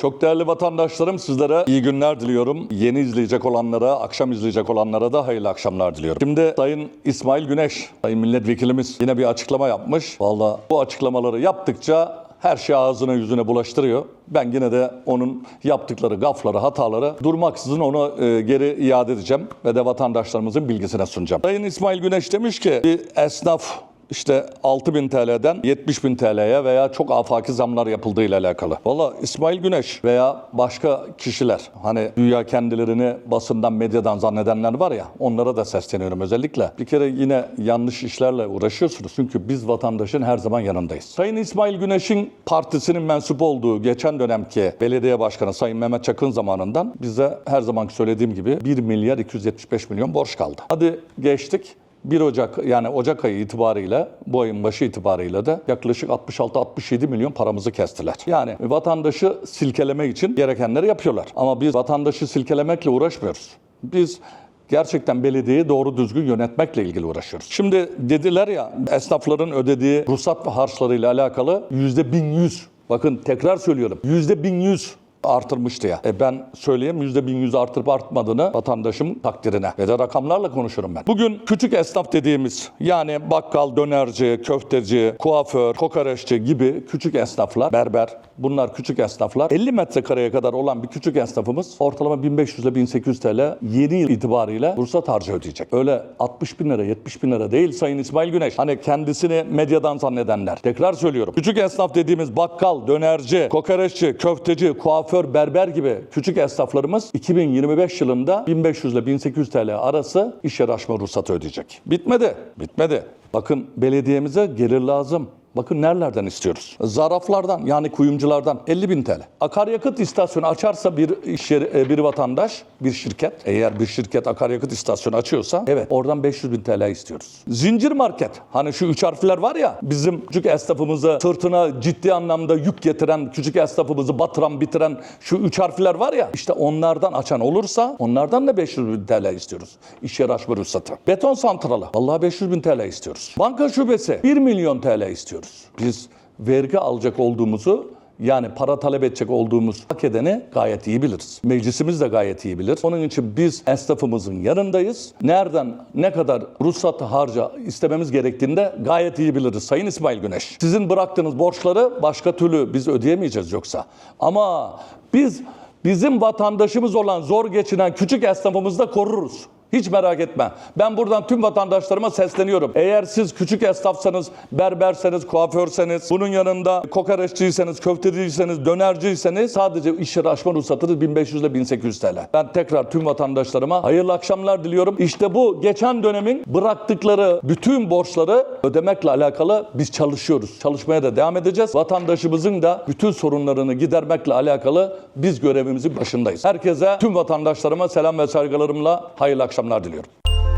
Çok değerli vatandaşlarım sizlere iyi günler diliyorum. Yeni izleyecek olanlara, akşam izleyecek olanlara da hayırlı akşamlar diliyorum. Şimdi Sayın İsmail Güneş, Sayın Milletvekilimiz yine bir açıklama yapmış. Valla bu açıklamaları yaptıkça her şey ağzına yüzüne bulaştırıyor. Ben yine de onun yaptıkları gafları, hataları durmaksızın onu e, geri iade edeceğim ve de vatandaşlarımızın bilgisine sunacağım. Sayın İsmail Güneş demiş ki bir esnaf işte 6000 TL'den 70 bin TL'ye veya çok afaki zamlar yapıldığı ile alakalı. Valla İsmail Güneş veya başka kişiler hani dünya kendilerini basından medyadan zannedenler var ya onlara da sesleniyorum özellikle. Bir kere yine yanlış işlerle uğraşıyorsunuz. Çünkü biz vatandaşın her zaman yanındayız. Sayın İsmail Güneş'in partisinin mensup olduğu geçen dönemki belediye başkanı Sayın Mehmet Çakın zamanından bize her zaman söylediğim gibi 1 milyar 275 milyon borç kaldı. Hadi geçtik. 1 Ocak yani Ocak ayı itibariyle bu ayın başı itibariyle de yaklaşık 66-67 milyon paramızı kestiler. Yani vatandaşı silkeleme için gerekenleri yapıyorlar. Ama biz vatandaşı silkelemekle uğraşmıyoruz. Biz gerçekten belediyeyi doğru düzgün yönetmekle ilgili uğraşıyoruz. Şimdi dediler ya esnafların ödediği ruhsat ve harçlarıyla alakalı yüzde 1100 bakın tekrar söylüyorum yüzde 1100 artırmıştı ya. E ben söyleyeyim %1100 artırıp artmadığını vatandaşım takdirine ve de rakamlarla konuşurum ben. Bugün küçük esnaf dediğimiz yani bakkal, dönerci, köfteci, kuaför, kokoreççi gibi küçük esnaflar, berber bunlar küçük esnaflar. 50 metrekareye kadar olan bir küçük esnafımız ortalama 1500 ile 1800 TL yeni yıl itibariyle ruhsat harcı ödeyecek. Öyle 60 bin lira 70 bin lira değil Sayın İsmail Güneş. Hani kendisini medyadan zannedenler. Tekrar söylüyorum. Küçük esnaf dediğimiz bakkal, dönerci, kokoreççi, köfteci, kuaför, berber gibi küçük esnaflarımız 2025 yılında 1500 ile 1800 TL arası iş yeri açma ruhsatı ödeyecek. Bitmedi. Bitmedi. Bakın belediyemize gelir lazım. Bakın nerelerden istiyoruz? Zaraflardan yani kuyumculardan 50 bin TL. Akaryakıt istasyonu açarsa bir iş yeri, e, bir vatandaş, bir şirket, eğer bir şirket akaryakıt istasyonu açıyorsa evet oradan 500 bin TL istiyoruz. Zincir market, hani şu üç harfler var ya bizim küçük esnafımızı sırtına ciddi anlamda yük getiren, küçük esnafımızı batıran, bitiren şu üç harfler var ya işte onlardan açan olursa onlardan da 500 bin TL istiyoruz. İş yeri açma ruhsatı. Beton santralı, vallahi 500 bin TL istiyoruz. Banka şubesi 1 milyon TL istiyoruz. Biz vergi alacak olduğumuzu yani para talep edecek olduğumuz hak edeni gayet iyi biliriz. Meclisimiz de gayet iyi bilir. Onun için biz esnafımızın yanındayız. Nereden ne kadar ruhsat harca istememiz gerektiğini de gayet iyi biliriz Sayın İsmail Güneş. Sizin bıraktığınız borçları başka türlü biz ödeyemeyeceğiz yoksa. Ama biz bizim vatandaşımız olan zor geçinen küçük esnafımızı da koruruz. Hiç merak etme. Ben buradan tüm vatandaşlarıma sesleniyorum. Eğer siz küçük esnafsanız, berberseniz, kuaförseniz, bunun yanında kokoreççiyseniz, köfteciyseniz, dönerciyseniz sadece iş açma ruhsatınız 1500 ile 1800 TL. Ben tekrar tüm vatandaşlarıma hayırlı akşamlar diliyorum. İşte bu geçen dönemin bıraktıkları bütün borçları ödemekle alakalı biz çalışıyoruz. Çalışmaya da devam edeceğiz. Vatandaşımızın da bütün sorunlarını gidermekle alakalı biz görevimizin başındayız. Herkese, tüm vatandaşlarıma selam ve saygılarımla hayırlı akşamlar diliyorum.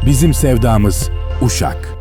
Bizim sevdamız Uşak.